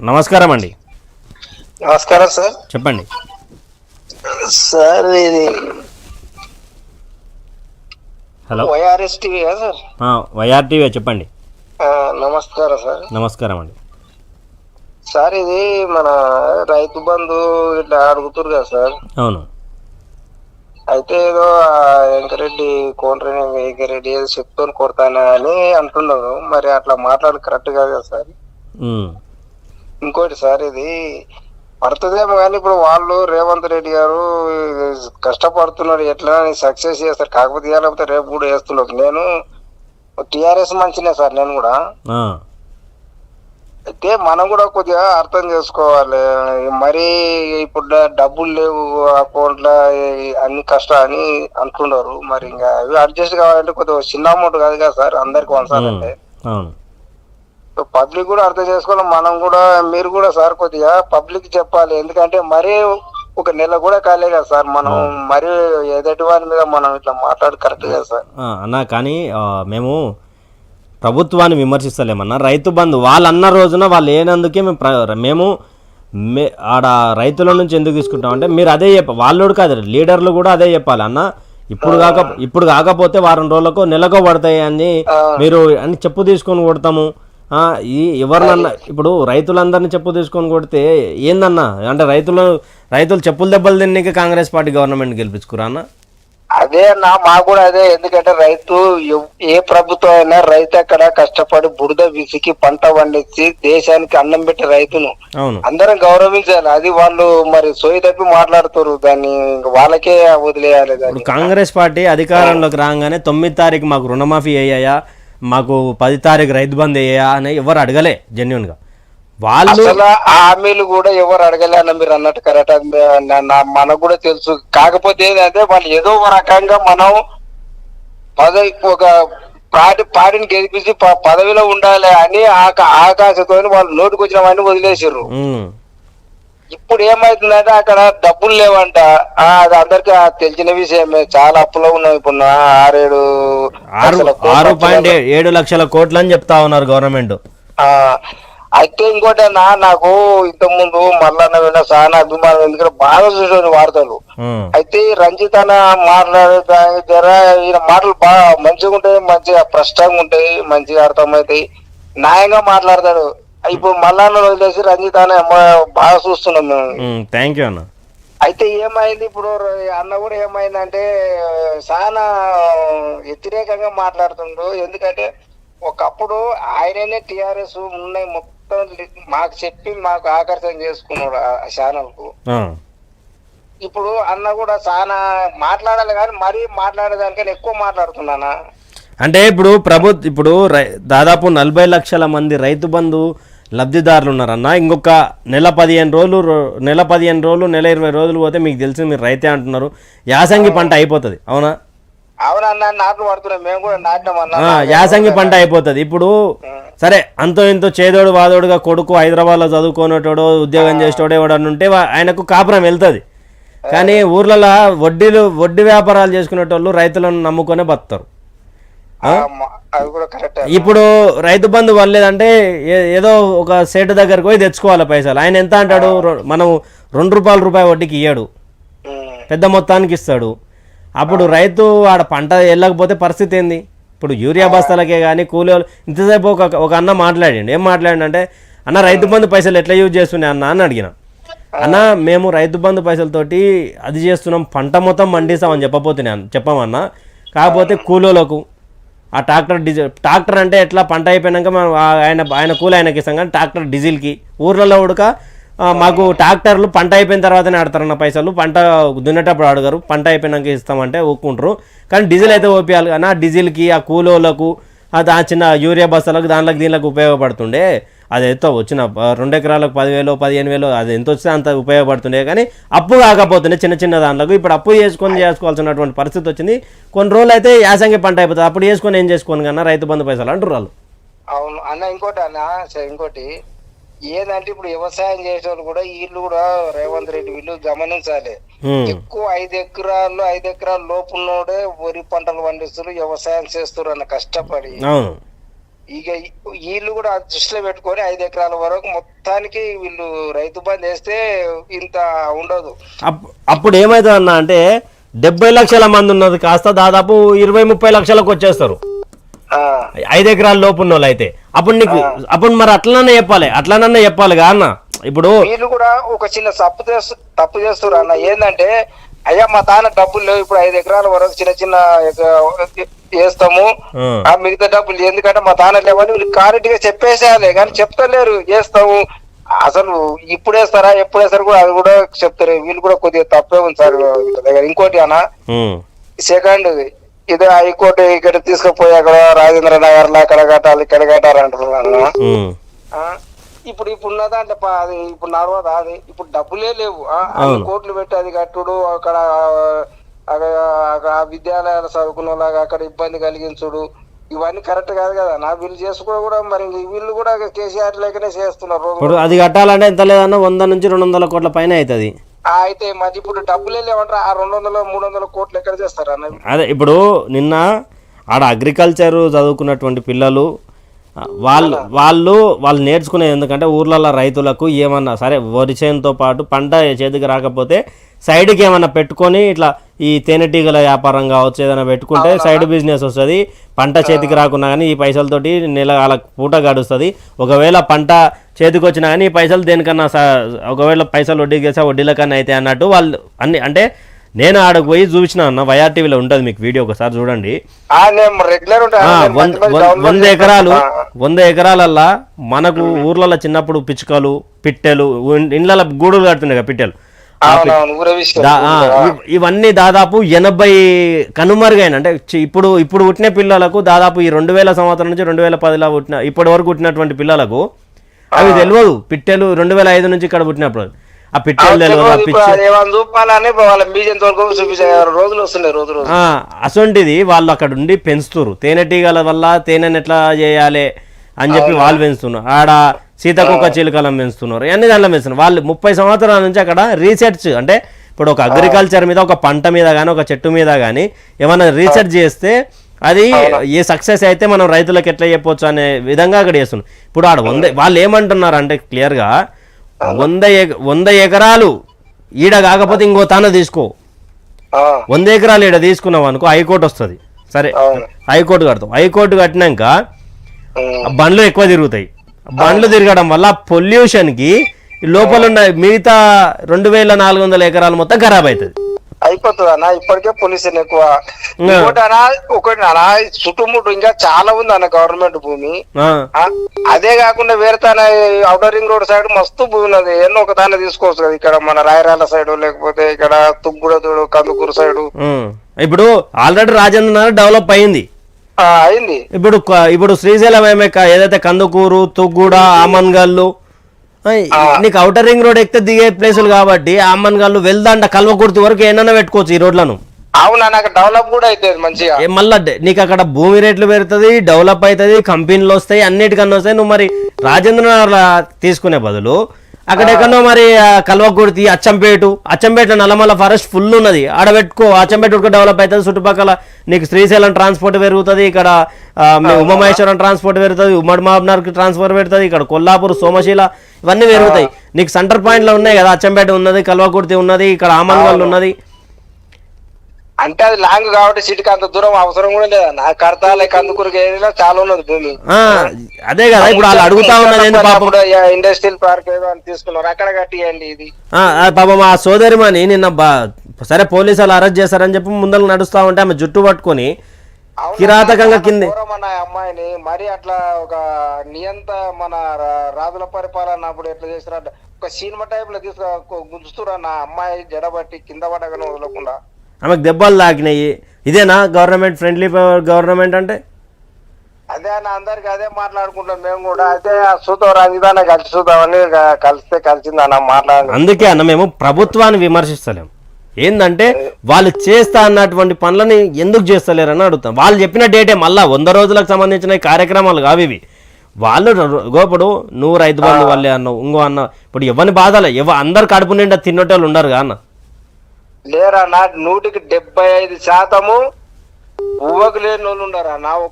నమస్కారం అండి. నమస్కారం సార్. చెప్పండి. సార్ ఇది hello. YRS TV sir? YR TV చెప్పండి. ఆ, నమస్కారం సార్. నమస్కారం అండి. సార్ ఇది మన రైతు బంధు ఇట్లా అడుగుతురు కదా సార్. అవును. అయితే ఏదో వెంకరెడ్డి కోనరెడ్డి వెంకరెడ్డి ఏదో చెప్తాను కొడతానా అని అంటున్నారు. మరి అట్లా మాట్లాడు కరెక్ట్ కాదు కదా సార్. ఇంకోటి సార్ ఇది పడుతుందేమో కానీ ఇప్పుడు వాళ్ళు రేవంత్ రెడ్డి గారు కష్టపడుతున్నారు ఎట్లా సక్సెస్ చేస్తారు కాకపోతే ఇవ్వలేకపోతే రేపు కూడా వేస్తున్నారు నేను టిఆర్ఎస్ మంచినే సార్ నేను కూడా. అయితే మనం కూడా కొద్దిగా అర్థం చేసుకోవాలి. మరి ఇప్పుడు డబ్బులు లేవు అకౌంట్లో అన్ని కష్టం అని అంటున్నారు. మరి ఇంకా అవి అడ్జస్ట్ కావాలంటే కొద్దిగా చిన్న అమౌంట్ కాదు కదా సార్ అందరికి అవును. పబ్లిక్ కూడా అర్థం చేసుకోవాలి. మనం కూడా మీరు కూడా సార్ కొద్దిగా పబ్లిక్ చెప్పాలి. ఎందుకంటే మరీ ఒక నెల కూడా కాలే కదా సార్. మనం మరీ ఎదటి వారి మీద మనం ఇట్లా మాట్లాడు కరెక్ట్ కదా సార్. అన్నా కానీ మేము ప్రభుత్వాన్ని విమర్శిస్తలేమన్నా. రైతు బంధు వాళ్ళు అన్న రోజున వాళ్ళు లేనందుకే మేము మేము మే ఆడ రైతుల నుంచి ఎందుకు తీసుకుంటాం అంటే మీరు అదే చెప్ప వాళ్ళు కాదు లీడర్లు కూడా అదే చెప్పాలి అన్న. ఇప్పుడు కాక ఇప్పుడు కాకపోతే వారం రోజులకు నెలకో పడతాయి అని మీరు అని చెప్పు తీసుకొని కొడతాము. ఈ ఎవరినన్నా ఇప్పుడు రైతులందరినీ చెప్పు తీసుకొని కొడితే ఏందన్నా? అంటే రైతులు రైతులు చెప్పులు దెబ్బలు తిన్నాక కాంగ్రెస్ పార్టీ గవర్నమెంట్ గెలిపించుకురా అన్న? అదే నా మాకు కూడా అదే. ఎందుకంటే రైతు ఏ ప్రభుత్వం అయినా రైతు అక్కడ కష్టపడి బురద విసికి పంట పండించి దేశానికి అన్నం పెట్టే రైతును అవును. అందరం గౌరవించాలి. అది వాళ్ళు మరి సోయి తప్పి మాట్లాడుతారు దాన్ని వాళ్ళకే వదిలేయాలి కాంగ్రెస్ పార్టీ అధికారంలోకి రాగానే తొమ్మిది తారీఖు మాకు రుణమాఫీ అయ్యాయా? మాకు పది తారీఖు రైతు బంద్ అయ్యాయా అని ఎవరు అడగలే జెన్యున్గా. వాళ్ళు హామీలు కూడా ఎవరు అడగలే అన్న మీరు అన్నట్టు కరెక్ట్ మనకు కూడా తెలుసు. కాకపోతే ఏంటంటే వాళ్ళు ఏదో రకంగా మనం పదవి ఒక పార్టీ పార్టీని గెలిపించి పదవిలో ఉండాలి అని ఆక- ఆకాశంతో వాళ్ళు నోటికి వచ్చినవన్నీ వదిలేసారు ఇప్పుడు ఏమైతుందంటే అక్కడ డబ్బులు లేవంట. ఆ, అది అందరికి తెలిసిన విషయమే. చాలా అప్పులో ఉన్నాం ఇప్పుడు. నా ఆరేడు ఆరు పాయింట్ ఏడు లక్షల కోట్లు అని చెప్తా ఉన్నారు గవర్నమెంట్. ఆ అయితే ఇంకోటి నా నాకు ఇంత ముందు మల్లన్న విన్న చాలా అభిమానం. ఎందుకంటే బాగా చూసాను వార్తలు. అయితే రంజిత్ అన్న మాట్లాడే దాని ధర ఈయన మాటలు బాగా మంచిగా ఉంటాయి మంచిగా స్పష్టంగా ఉంటాయి మంచిగా అర్థమవుతాయి. న్యాయంగా మాట్లాడతాడు. ఇప్పుడు మల్లన్న వదిలేసి రంజిత్ అన్న మ- బాగా చూస్తున్నాం మేము. థ్యాంక్ యూ అన్న. అయితే ఏమైంది ఇప్పుడు అన్న కూడా ఏమైందంటే చాలా వ్యతిరేకంగా మాట్లాడుతుండ్రు ఎందుకంటే ఒకప్పుడు ఆయననే టిఆర్ఎస్ ఉన్నాయి మొత్తం మాకు చెప్పి మాకు ఆకర్షణ చేసుకున్నాడు ఆ ఛానల్కు ఇప్పుడు అన్న కూడా చాలా మాట్లాడాలి కానీ మరీ మాట్లాడేదానికన్నా ఎక్కువ మాట్లాడుతున్నానా? అంటే ఇప్పుడు ప్రభుత్వ ఇప్పుడు దాదాపు నలభై లక్షల మంది రైతు బంధు లబ్ధిదారులు ఉన్నారన్న ఇంకొక నెల పదిహేను రోజులు నెల పదిహేను రోజులు నెల ఇరవై రోజులు పోతే మీకు తెలిసి మీరు రైతే అంటున్నారు. యాసంగి పంట అయిపోతుంది అవునా? అవునన్నా నాట్లు పడుతున్నాం మేము కూడా నాటినాం అన్న. ఆ, యాసంగి పంట అయిపోతుంది. ఇప్పుడు సరే అంతో ఇంతో చేదోడు వాదోడుగా కొడుకు హైదరాబాద్లో చదువుకునేటోడో ఉద్యోగం చేసేటోడో ఎవడన్నా ఉంటే ఆయనకు కాపురం వెళ్తుంది. కానీ ఊర్లలో వడ్డీలు వడ్డీ వ్యాపారాలు చేసుకునేటోళ్ళు రైతులను నమ్ముకొనే బతుకుతారు ఆ, మ- అది కూడా కరెక్ట్ ఇప్పుడు రైతు బంధు వల్లేదంటే ఏ- ఏదో ఒక సేటు దగ్గరకు పోయి తెచ్చుకోవాలి పైసలు. ఆయన ఎంత అంటాడు? మనం రెండు రూపాయల రూపాయి వడ్డీకి ఇయ్యాడు. పెద్ద మొత్తానికి ఇస్తాడు. అప్పుడు రైతు ఆడ పంట వెళ్ళకపోతే పరిస్థితి ఏంది? ఇప్పుడు యూరియా బస్తాలకే కానీ కూలీ ఇంతసేపు ఒక ఒక అన్న మాట్లాడండి. ఏం మాట్లాడంటే అన్న రైతు బంధు పైసలు ఎట్లా యూజ్ చేస్తున్నాయి అన్న? అని అడిగిన. అన్న మేము రైతు బంధు పైసలతోటి అది చేస్తున్నాం. పంట మొత్తం మండిస్తామని చెప్పపోతున్నాను చెప్పమన్నా. కాకపోతే కూలీలకు ఆ ట్రాక్టర్ డీజిల్ ట్రాక్టర్ అంటే ఎట్లా? పంట అయిపోయినాక మనం ఆయన ఆయన కూలి ఆయనకి ఇస్తాం కానీ ట్రాక్టర్ డీజిల్కి. ఊర్లలో ఉడక మాకు ట్రాక్టర్లు పంట అయిపోయిన తర్వాతనే ఆడతారన్న పైసలు. పంట దున్నేటప్పుడు అడగరు పంట అయిపోయినాక ఇస్తామంటే ఒప్పుకుంటారు. కానీ డీజిల్ అయితే ఓపియాలి. కానీ ఆ డీజిల్కి ఆ కూలోళ్ళకు దా చిన్న యూరియా బస్తాలకు దానిలకు దీనిలోకి ఉపయోగపడుతుండే. అది ఎంతో వచ్చిన రెండు ఎకరాలకు పదివేలు పదిహేను వేలు అది ఎంత వస్తే అంత ఉపయోగపడుతుండే. కానీ అప్పు కాకపోతుండే చిన్న చిన్న దాంట్లో ఇప్పుడు అప్పు చేసుకొని చేసుకోవాల్సినటువంటి పరిస్థితి వచ్చింది. కొన్ని రోజులు అయితే యాసంగి పంట అయిపోతుంది. అప్పుడు చేసుకొని ఏం చేసుకోను కన్నా రైతు బంధు పైసలు అంటారు అవును. అన్న ఇంకోటి అన్న సరే ఇంకోటి. ఏందంటే ఇప్పుడు వ్యవసాయం చేసేవాళ్ళు కూడా వీళ్ళు కూడా రేవంత్ రెడ్డి వీళ్ళు గమనించాలి. ఎక్కువ ఐదు ఎకరాలు ఐదు ఎకరాల లోపు ఉన్నోడే వరి పంటలు పండిస్తారు వ్యవసాయం చేస్తారు అన్న కష్టపడి. ఇక వీళ్ళు కూడా దృష్టిలో పెట్టుకొని ఐదు ఎకరాల వరకు మొత్తానికి వీళ్ళు రైతు బంద్ వేస్తే ఇంత ఉండదు. అప్- అప్పుడు ఏమవుతుంది అన్న అంటే డెబ్బై లక్షల మంది ఉన్నది కాస్త దాదాపు ఇరవై ముప్పై లక్షలకు వచ్చేస్తారు. ఐదు ఎకరాల లోపు ఉన్న వాళ్ళు అయితే. అప్పుడు నీకు అప్పుడు మరి అట్లనన్నా చెప్పాలి. అట్లనన్నా చెప్పాలి అన్న. ఇప్పుడు వీళ్ళు కూడా ఒక చిన్న తప్పు చేస్తు తప్పు చేస్తారు అన్న. ఏంటంటే అయ్యా మా తాన డబ్బులు లేవు. ఇప్పుడు ఐదు ఎకరాల వరకు చిన్న చిన్న వేస్తాము. ఆ, మిగతా డబ్బులు ఎందుకంటే మా తాన లేవని వీళ్ళు క్లారిటీగా చెప్పేసేయాలి. కానీ చెప్తలేరు. చేస్తాము అసలు ఇప్పుడు వేస్తారా ఎప్పుడు వేస్తారు కూడా అది కూడా చెప్తారు వీళ్ళు కూడా కొద్దిగా తప్పే ఉంది సార్ ఇంకోటి అన్న. సెకండ్ ఇదే హైకోర్టు ఇక్కడ తీసుకుపోయి అక్కడ రాజేంద్ర నగర్లో అక్కడ కట్టాలి ఇక్కడ కట్టాలి ఆ, ఇప్పుడు ఇప్పుడు ఉన్న దాంట్లో పా- అది ఇప్పుడు నడవదా అది ఇప్పుడు డబ్బులే లేవు. కోట్లు పెట్టి అది కట్టుడు అక్కడ ఆ విద్యాలయాలు చదువుకున్న వాళ్ళకి అక్కడ ఇబ్బంది కలిగించుడు. ఇవన్నీ కరెక్ట్ కాదు కదా. నా వీళ్ళు చేసుకో కూడా మరి వీళ్ళు కూడా కేసీఆర్ లేకనే చేస్తున్నారు. అది కట్టాలంటే ఎంత లేదన్నా వంద నుంచి రెండు వందల కోట్ల పైన అవుతుంది. అయితే మరి ఇప్పుడు డబ్బులే లేవంటారు? ఆ రెండు వందల మూడు వందల కోట్లు ఎక్కడ చేస్తారు అన్న? అదే ఇప్పుడు నిన్న ఆడ అగ్రికల్చర్ చదువుకున్నటువంటి పిల్లలు వాళ్ళు వాళ్ళు వాళ్ళు నేర్చుకునేది ఎందుకంటే ఊర్లలో రైతులకు ఏమన్నా సరే వరి చేనుతో పాటు పంట చేతికి రాకపోతే సైడ్కి ఏమన్నా పెట్టుకొని ఇట్లా ఈ తేనెటీగల వ్యాపారం కావచ్చు ఏదైనా పెట్టుకుంటే సైడ్ బిజినెస్ వస్తుంది. పంట చేతికి రాకున్నా కానీ ఈ పైసలతోటి నెల వాళ్ళ పూట గడుస్తుంది. ఒకవేళ పంట చేతికి వచ్చినా కానీ ఈ పైసలు దేనికన్నా ఒకవేళ పైసలు వడ్డీకి వేసా వడ్డీలకన్నా అయితే అన్నట్టు వాళ్ళు అన్ని అంటే నేను ఆడకు పోయి చూపించిన అన్న వైఆర్ టీవీలో ఉంటుంది మీకు వీడియో ఒకసారి చూడండి. వంద ఎకరాలు. వంద ఎకరాలల్లా మనకు ఊర్లలో చిన్నప్పుడు పిచ్చుకలు పిట్టెలు ఇండ్ల గూడులు కడుతున్నాయి కదా పిట్టెలు. ఇవన్నీ దాదాపు ఎనభై కనుమరుగైన అంటే ఇప్పుడు ఇప్పుడు పుట్టిన పిల్లలకు దాదాపు ఈ రెండు వేల సంవత్సరం నుంచి రెండు వేల పదిలో పుట్టిన ఇప్పటి వరకు పుట్టినటువంటి పిల్లలకు అవి తెలియదు పిట్టెలు రెండు వేల ఐదు నుంచి ఇక్కడ పుట్టినప్పుడు. ఆ పిట్టెలు తెలియదు అసొంటిది వాళ్ళు అక్కడ ఉండి పెంచుతురు తేనెటీగల వల్ల తేనెని ఎట్లా చేయాలి అని చెప్పి వాళ్ళు పెంచుతున్నారు. ఆడ సీతకొక చిలుకలను పెంచుతున్నారు. అన్ని దాంట్లో పెంచుతున్నారు. వాళ్ళు ముప్పై సంవత్సరాల నుంచి అక్కడ రీసెర్చ్ అంటే ఇప్పుడు ఒక అగ్రికల్చర్ మీద ఒక పంట మీద కానీ ఒక చెట్టు మీద కానీ ఏమైనా రీసెర్చ్ చేస్తే అది ఏ సక్సెస్ అయితే మనం రైతులకు ఎట్లా చెప్పొచ్చు అనే విధంగా అక్కడ చేస్తున్నారు. ఇప్పుడు ఆడ వంద వాళ్ళు ఏమంటున్నారు అంటే క్లియర్గా వంద వంద ఎకరాలు ఈడ కాకపోతే ఇంకో తాన తీసుకో. వంద ఎకరాలు ఇక్కడ తీసుకున్నాం అనుకో హైకోర్టు వస్తుంది. సరే. హైకోర్టు కడతాం హైకోర్టు కట్టినాక బండ్లు ఎక్కువ తిరుగుతాయి. బండ్లు తిరగడం వల్ల పొల్యూషన్కి లోపల ఉన్న మిగతా రెండు వేల నాలుగు వందల ఎకరాలు మొత్తం ఖరాబ్ అవుతుంది అయిపోతుంది అన్న ఇప్పటికే పొల్యూషన్ ఎక్కువ. ఇంకోటి అన్న ఒకటి అన్న చుట్టుముట్టు ఇంకా చాలా ఉంది అన్న గవర్నమెంట్ భూమి. అదే కాకుండా వేరే తన అవుటర్ రింగ్ రోడ్ సైడ్ మస్తు భూమి ఉన్నది. ఎన్నో ఒక దాన్ని తీసుకోవచ్చు కదా ఇక్కడ మన రాయరాల సైడ్ లేకపోతే ఇక్కడ తుగ్గుడతోడు కందుకూరు సైడ్. ఇప్పుడు ఆల్రెడీ రాజేంద్ర నగర్ డెవలప్ అయింది. అయింది. ఇప్పుడు ఇప్పుడు శ్రీశైలం ఏమే ఏదైతే కందుకూరు తుగ్గూడ ఆమన్గల్లు ఆ, నీకు అవుటర్ రింగ్ రోడ్ ఎక్కితే దిగే ప్లేసులు కాబట్టి ఆమన్గల్లు వెళ్దాంట కల్వకుర్తి వరకు ఏమన్నా పెట్టుకోవచ్చు ఈ రోడ్లను. అవునా నాకు డెవలప్ కూడా అవుతుంది మంచిగా. మళ్ళా నీకు అక్కడ భూమి రేట్లు పెరుగుతుంది డెవలప్ అవుతుంది కంపెనీలు వస్తాయి అన్నిటికన్నా వస్తాయి. నువ్వు మరి రాజేంద్ర తీసుకునే బదులు అక్కడ ఎక్కడో మరి కల్వకుర్తి అచ్చంపేటు అచ్చంపేట నల్లమల్ల ఫారెస్ట్ ఫుల్ ఉన్నది. ఆడ పెట్టుకో అచ్చంపేట డెవలప్ అవుతుంది చుట్టుపక్కల నీకు శ్రీశైలం ట్రాన్స్పోర్ట్ పెరుగుతుంది ఇక్కడ ఉమామహేశ్వరం ట్రాన్స్పోర్ట్ పెరుగుతుంది ఉమ్మడి మహబూబ్నగర్కి ట్రాన్స్ఫర్ పెరుగుతుంది ఇక్కడ కొల్లాపూర్ సోమశీల ఇవన్నీ పెరుగుతాయి. నీకు సెంటర్ పాయింట్లు ఉన్నాయి కదా అచ్చంపేట ఉన్నది కల్వకుర్తి ఉన్నది ఇక్కడ ఆమన్గల్ ఉన్నది. అంటే అది లాంగ్ కాబట్టి సిటీకి అంత దూరం అవసరం కూడా లేదన్న కడతాలే కందుకూరుకి ఏరియాలో చాలా ఉన్నది భూమి. అదే కదా ఇప్పుడు వాళ్ళు అడుగుతా పాపం? ఇండస్ట్రియల్ పార్క్ ఏదో అని తీసుకున్నారు. అక్కడ కట్టియండి ఇది. పాపం ఆ సోదరిమని నిన్న బా సరే పోలీసు వాళ్ళు అరెస్ట్ చేశారని చెప్పి ముందరకు నడుస్తా ఉంటే ఆమె జుట్టు పట్టుకొని? కిరాతకంగా కింది. అమ్మాయిని. మరి అట్లా ఒక నియంత మన రాజుల పరిపాలన అప్పుడు ఎట్లా చేసినట్టు ఒక సినిమా టైప్లో తీసుకు గుంజుతురన్న ఆ అమ్మాయి జడబట్టి కింద పడగానే వదలకుండా. ఆమెకు దెబ్బలు తాకినాయి. ఇదేనా గవర్నమెంట్ ఫ్రెండ్లీ గవర్నమెంట్ అంటే? అదే అన్న అందరికి అదే మాట్లాడుకుంటాం మేము కూడా. అయితే చూద్దాం రంజిదాన కలిసి చూద్దామని కలిస్తే కలిసింది అన్న మాట్లాడి అందుకే అన్న మేము ప్రభుత్వాన్ని విమర్శిస్తలేం. ఏందంటే వాళ్ళు చేస్తా అన్నటువంటి పనులని ఎందుకు చేస్తలేరని అడుగుతాం. వాళ్ళు చెప్పిన డేటే మళ్ళా వంద రోజులకు సంబంధించిన కార్యక్రమాలు కావు ఇవి. వాళ్ళు ర- గో ఇప్పుడు నువ్వు రైతు బంధు వల్లే అన్నావు ఇంకో అన్న ఇప్పుడు ఎవరిని బాధలే? ఎవ అందరు కడుపు నిండా తిన్నటోళ్ళు ఉండరు కా అన్న. లేరా నా నూటికి డెబ్బై ఐదు శాతము ఉవ్వకు లేని వాళ్ళు ఉండరా నా